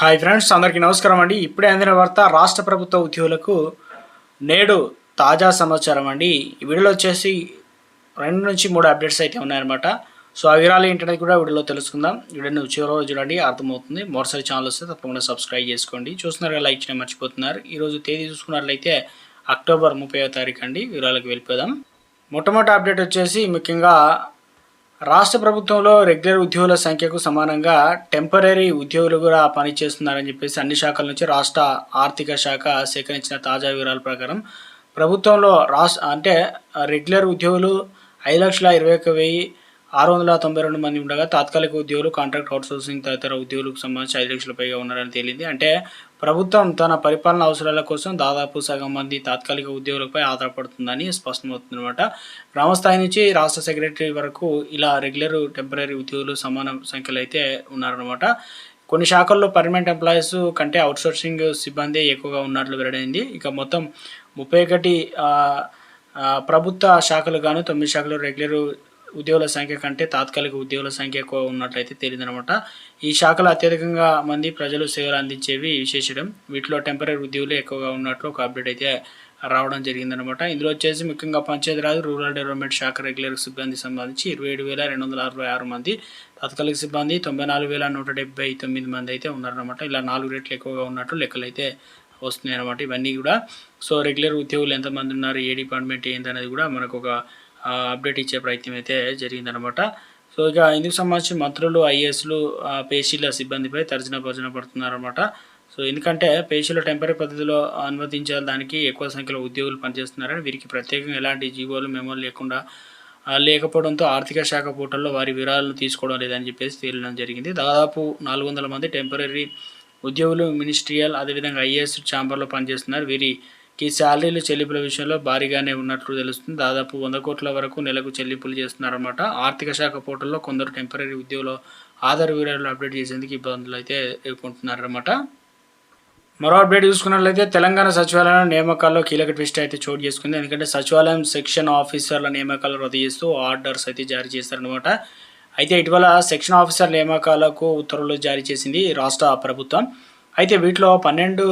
Hi friends అందరికీ నమస్కారం అండి. ఇప్పుడే అందిన వార్త రాష్ట్ర ప్రభుత్వ ఉద్యోగులకు నేడు తాజా సమాచారం అండి. ఈ వీడియోలో వచ్చేసి రెండు నుంచి మూడు అప్డేట్స్ అయితే ఉన్నాయన్నమాట. సో ఆ వివరాలు ఏంటనేది కూడా వీడియోలో తెలుసుకుందాం. వీడియోని చివరిలో చూడండి అర్థమవుతుంది. మరోసారి ఛానల్ వస్తే తప్పకుండా సబ్స్క్రైబ్ చేసుకోండి. చూస్తున్నారు లైక్ చేయడం మర్చిపోతున్నారు. ఈరోజు తేదీ చూసుకున్నట్లయితే అక్టోబర్ ముప్పై తారీఖు అండి. వివరాలకు వెళ్ళిపోదాం. మొట్టమొదటి అప్డేట్ వచ్చేసి ముఖ్యంగా రాష్ట్ర ప్రభుత్వంలో రెగ్యులర్ ఉద్యోగుల సంఖ్యకు సమానంగా టెంపరీ ఉద్యోగులు కూడా పనిచేస్తున్నారని చెప్పేసి అన్ని శాఖల నుంచి రాష్ట్ర ఆర్థిక శాఖ సేకరించిన తాజా వివరాల ప్రకారం ప్రభుత్వంలో రాష్ట్ర అంటే రెగ్యులర్ ఉద్యోగులు ఐదు లక్షల ఇరవై ఒక వెయ్యి ఆరు వందల తొంభై రెండు మంది ఉండగా తాత్కాలిక ఉద్యోగులు కాంట్రాక్ట్ అవుట్సోర్సింగ్ తదితర ఉద్యోగులకు సంబంధించి ఐదు లక్షల పైగా ఉన్నారని తేలింది. అంటే ప్రభుత్వం తన పరిపాలన అవసరాల కోసం దాదాపు సగం మంది తాత్కాలిక ఉద్యోగులపై ఆధారపడుతుందని స్పష్టమవుతుందన్నమాట. అనమాట గ్రామస్థాయి నుంచి రాష్ట్ర సెక్రటరీ వరకు ఇలా రెగ్యులర్ టెంపరీ ఉద్యోగులు సమాన సంఖ్యలో అయితే ఉన్నారనమాట కొన్ని శాఖల్లో పర్మనెంట్ ఎంప్లాయీస్ కంటే అవుట్సోర్సింగ్ సిబ్బంది ఎక్కువగా ఉన్నట్లు వెల్లడైంది. ఇక మొత్తం ముప్పై ఒకటి ప్రభుత్వ శాఖలు గాను తొమ్మిది శాఖలు రెగ్యులర్ ఉద్యోగుల సంఖ్య కంటే తాత్కాలిక ఉద్యోగుల సంఖ్య ఎక్కువ ఉన్నట్లయితే తెలియదనమాట ఈ శాఖలు అత్యధికంగా మంది ప్రజలు సేవలు అందించేవి విశేషం వీటిలో టెంపరీ ఉద్యోగులు ఎక్కువగా ఉన్నట్లు ఒక అప్డేట్ అయితే రావడం జరిగిందనమాట ఇందులో వచ్చేసి ముఖ్యంగా పంచాయతీరాజ్ రూరల్ డెవలప్మెంట్ శాఖ రెగ్యులర్ సిబ్బంది సంబంధించి ఇరవై ఏడు వేల రెండు వందల అరవై ఆరు మంది తాత్కాలిక సిబ్బంది తొంభై నాలుగు వేల నూట డెబ్బై తొమ్మిది మంది అయితే ఉన్నారనమాట ఇలా నాలుగు రేట్లు ఎక్కువగా ఉన్నట్లు లెక్కలు అయితే వస్తున్నాయి అనమాట ఇవన్నీ కూడా. సో రెగ్యులర్ ఉద్యోగులు ఎంతమంది ఉన్నారు ఏ డిపార్ట్మెంట్ ఏంటనేది కూడా మనకు ఒక అప్డేట్ ఇచ్చే ప్రయత్నం అయితే జరిగిందనమాట సో ఇక ఇందుకు సంబంధించి మంత్రులు ఐఏఎస్లు పేషీల సిబ్బందిపై తర్జన భర్జన పడుతున్నారనమాట సో ఎందుకంటే పేషీలు టెంపరీ పద్ధతిలో అనుమతించాలి దానికి ఎక్కువ సంఖ్యలో ఉద్యోగులు పనిచేస్తున్నారని వీరికి ప్రత్యేకంగా ఎలాంటి జీవోలు మెమోలు లేకుండా లేకపోవడంతో ఆర్థిక శాఖ పోర్టల్లో వారి వివరాలను తీసుకోవడం లేదని చెప్పేసి తేలడం జరిగింది. దాదాపు నాలుగు వందల మంది టెంపరీ ఉద్యోగులు మినిస్ట్రియల్ అదేవిధంగా ఐఏఎస్ ఛాంబర్లో పనిచేస్తున్నారు. వీరి ఈ శాలరీలు చెల్లింపుల విషయంలో భారీగానే ఉన్నట్లు తెలుస్తుంది. దాదాపు వంద కోట్ల వరకు నెలకు చెల్లింపులు చేస్తున్నారన్నమాట. ఆర్థిక శాఖ పోర్టల్లో కొందరు టెంపరీ ఉద్యోగులు ఆధార్ వివరాలు అప్డేట్ చేసేందుకు ఇబ్బందులు అయితే ఎదుర్కొంటున్నారన్నమాట. మరో అప్డేట్ చూసుకున్నట్లయితే తెలంగాణ సచివాలయం నియామకాల్లో కీలక ట్విస్ట్ అయితే చోటు చేసుకుంది. ఎందుకంటే సచివాలయం సెక్షన్ ఆఫీసర్ల నియామకాలు రద్దు చేస్తూ ఆర్డర్స్ అయితే జారీ చేస్తారనమాట అయితే ఇటీవల సెక్షన్ ఆఫీసర్ నియామకాలకు ఉత్తర్వులు జారీ చేసింది రాష్ట్ర ప్రభుత్వం. అయితే వీటిలో పన్నెండు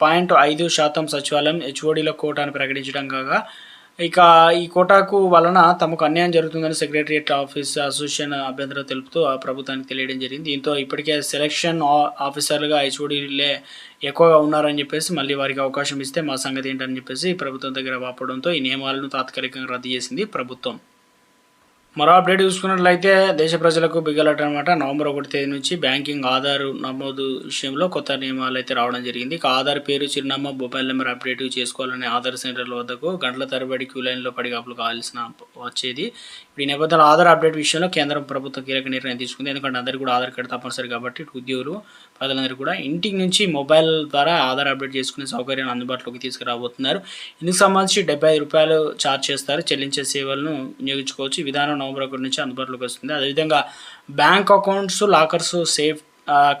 పాయింట్ ఐదు శాతం సచివాలయం హెచ్ఓడిల కోటాను ప్రకటించడం కాగా ఇక ఈ కోటాకు వలన తమకు అన్యాయం జరుగుతుందని సెక్రటరియట్ ఆఫీస్ అసోసియేషన్ అభ్యంతరం తెలుపుతూ ఆ ప్రభుత్వానికి తెలియడం జరిగింది. దీంతో ఇప్పటికే సెలక్షన్ ఆఫీసర్లుగా హెచ్ఓడీలే ఎక్కువగా ఉన్నారని చెప్పేసి మళ్ళీ వారికి అవకాశం ఇస్తే మా సంగతి ఏంటని చెప్పేసి ప్రభుత్వం దగ్గర వాపడంతో ఈ నియమాలను తాత్కాలికంగా రద్దు చేసింది ప్రభుత్వం. మరో అప్డేట్ చూసుకున్నట్లయితే దేశ ప్రజలకు బిగ్గలట అనమాట నవంబర్ ఒకటి తేదీ నుంచి బ్యాంకింగ్ ఆధార్ నమోదు విషయంలో కొత్త నియమాలు అయితే రావడం జరిగింది. ఇక ఆధార్ పేరు చిరునామా మొబైల్ నెంబర్ అప్డేట్ చేసుకోవాలని ఆధార్ సెంటర్ల వద్దకు గంటల తరబడి క్యూ లైన్లో పడిగాపులు కావాల్సిన వచ్చేది. ఇప్పుడు ఈ నేపథ్యంలో ఆధార్ అప్డేట్ విషయంలో కేంద్రం ప్రభుత్వం కీలక నిర్ణయం తీసుకుంది. ఎందుకంటే అందరికీ కూడా ఆధార్ కార్డు తప్పనిసరి కాబట్టి ఉద్యోగులు ప్రజలందరూ కూడా ఇంటికి నుంచి మొబైల్ ద్వారా ఆధార్ అప్డేట్ చేసుకునే సౌకర్యాన్ని అందుబాటులోకి తీసుకురాబోతున్నారు. ఇందుకు సంబంధించి డెబ్బై రూపాయలు ఛార్జ్ చేస్తారు. చెల్లించే సేవలను వినియోగించుకోవచ్చు. విధానం నవంబర్ ఒకటి నుంచి అందుబాటులోకి వస్తుంది. అదేవిధంగా bank accounts lockers safe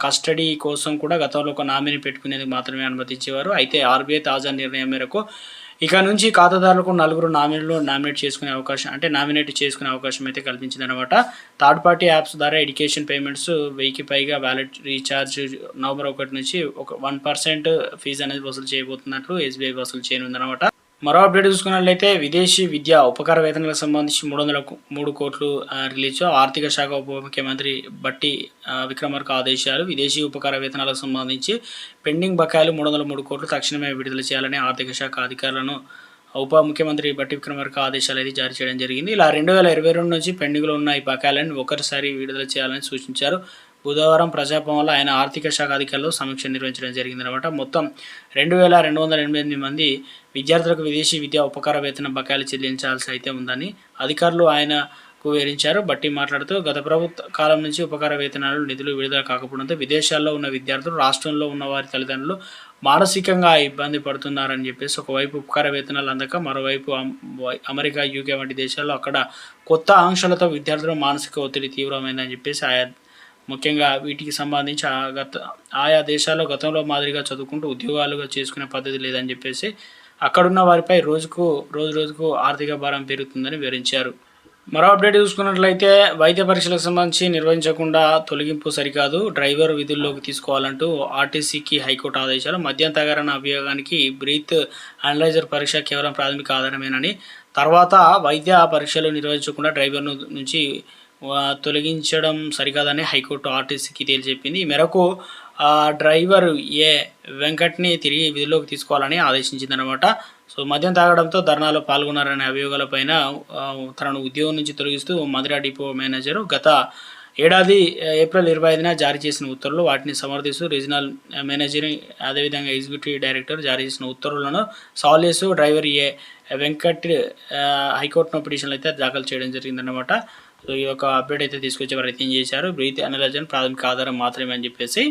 custody కోసం కూడా గతంలో ఒక నామినీ పెట్టుకునేందుకు మాత్రమే అనుమతించేవారు. అయితే ఆర్బీఐ తాజా నిర్ణయం మేరకు ఇక నుంచి ఖాతాదారులకు నలుగురు నామినీలు నామినేట్ చేసుకునే అవకాశం అంటే నామినేట్ చేసుకునే అవకాశం అయితే కల్పించిందనమాట. థర్డ్ పార్టీ యాప్స్ ద్వారా ఎడ్యుకేషన్ పేమెంట్స్ వెయ్యికి పైగా వ్యాలెట్ రీఛార్జ్ నవంబర్ ఒకటి నుంచి ఒక వన్ పర్సెంట్ ఫీజు అనేది వసూలు చేయబోతున్నట్లు ఎస్బీఐ వసూలు చేయనుందనమాట. మరో అప్డేట్ చూసుకున్నట్లయితే విదేశీ విద్యా ఉపకార వేతనాలకు సంబంధించి మూడు వందల మూడు కోట్లు రిలీజ్ ఆర్థిక శాఖ ఉప ముఖ్యమంత్రి బట్టి విక్రమార్క ఆదేశాలు విదేశీ ఉపకార వేతనాలకు సంబంధించి పెండింగ్ బకాయిలు మూడు వందల మూడు కోట్లు తక్షణమే విడుదల చేయాలని ఆర్థిక శాఖ అధికారులను ఉప ముఖ్యమంత్రి బట్టి విక్రమార్క ఆదేశాలు అయితే జారీ చేయడం జరిగింది. ఇలా రెండు వేల ఇరవై రెండు నుంచి పెండింగ్లో ఉన్న ఈ బకాయిలను ఒకరిసారి విడుదల చేయాలని సూచించారు. బుధవారం ప్రజాభవన్లో ఆయన ఆర్థిక శాఖ అధికారులు సమీక్ష నిర్వహించడం జరిగిందనమాట మొత్తం రెండు వేల రెండు వందల ఎనిమిది మంది విద్యార్థులకు విదేశీ విద్యా ఉపకార వేతన బకాయిలు చెల్లించాల్సి అయితే ఉందని అధికారులు ఆయనకు వివరించారు. బట్టి మాట్లాడుతూ గత ప్రభుత్వ కాలం నుంచి ఉపకార వేతనాలు నిధులు విడుదల కాకపోవడంతో విదేశాల్లో ఉన్న విద్యార్థులు రాష్ట్రంలో ఉన్న వారి తల్లిదండ్రులు మానసికంగా ఇబ్బంది పడుతున్నారని చెప్పేసి ఒకవైపు ఉపకార వేతనాలు అందక మరోవైపు అమెరికా యూకే వంటి దేశాల్లో అక్కడ కొత్త ఆంక్షలతో విద్యార్థుల మానసిక ఒత్తిడి తీవ్రమైందని చెప్పేసి ఆయా ముఖ్యంగా వీటికి సంబంధించి ఆ గత ఆయా దేశాల్లో గతంలో మాదిరిగా చదువుకుంటూ ఉద్యోగాలుగా చేసుకునే పద్ధతి లేదని చెప్పేసి అక్కడున్న వారిపై రోజుకు రోజు రోజుకు ఆర్థిక భారం పెరుగుతుందని వివరించారు. మరో అప్డేట్ చూసుకున్నట్లయితే వైద్య పరీక్షలకు సంబంధించి నిర్వహించకుండా తొలగింపు సరికాదు. డ్రైవర్ విధుల్లోకి తీసుకోవాలంటూ ఆర్టీసీకి హైకోర్టు ఆదేశాలు. మద్యం తగరణ అభియోగానికి బ్రీత్ అనలైజర్ పరీక్ష కేవలం ప్రాథమిక ఆధారమేనని. తర్వాత వైద్య పరీక్షలు నిర్వహించకుండా డ్రైవర్ను నుంచి తొలగించడం సరికాదని హైకోర్టు ఆర్టీసీకి తేల్చెప్పింది. ఈ మేరకు ఆ డ్రైవర్ ఏ వెంకట్ని తిరిగి విధుల్లోకి తీసుకోవాలని ఆదేశించిందనమాట సో మద్యం తాగడంతో ధర్నాలో పాల్గొన్నారనే అభియోగాలపైన తనను ఉద్యోగం నుంచి తొలగిస్తూ మధురా డిపో మేనేజర్ గత ఏడాది ఏప్రిల్ ఇరవై ఐదున జారీ చేసిన ఉత్తర్వులు వాటిని సమర్థిస్తూ రీజనల్ మేనేజర్ అదేవిధంగా ఎగ్జిక్యూటివ్ డైరెక్టర్ జారీ చేసిన ఉత్తర్వులను సాల్వ్ చేస్తూ డ్రైవర్ ఏ వెంకట్ హైకోర్టును పిటిషన్లు అయితే దాఖలు చేయడం జరిగిందన్నమాట. సో ఈ యొక్క అప్డేట్ అయితే తీసుకొచ్చే ప్రయత్నం చేశారు? బ్రీత్ అనలజన్ ప్రాథమిక ఆధారం మాత్రమే అని చెప్పేసి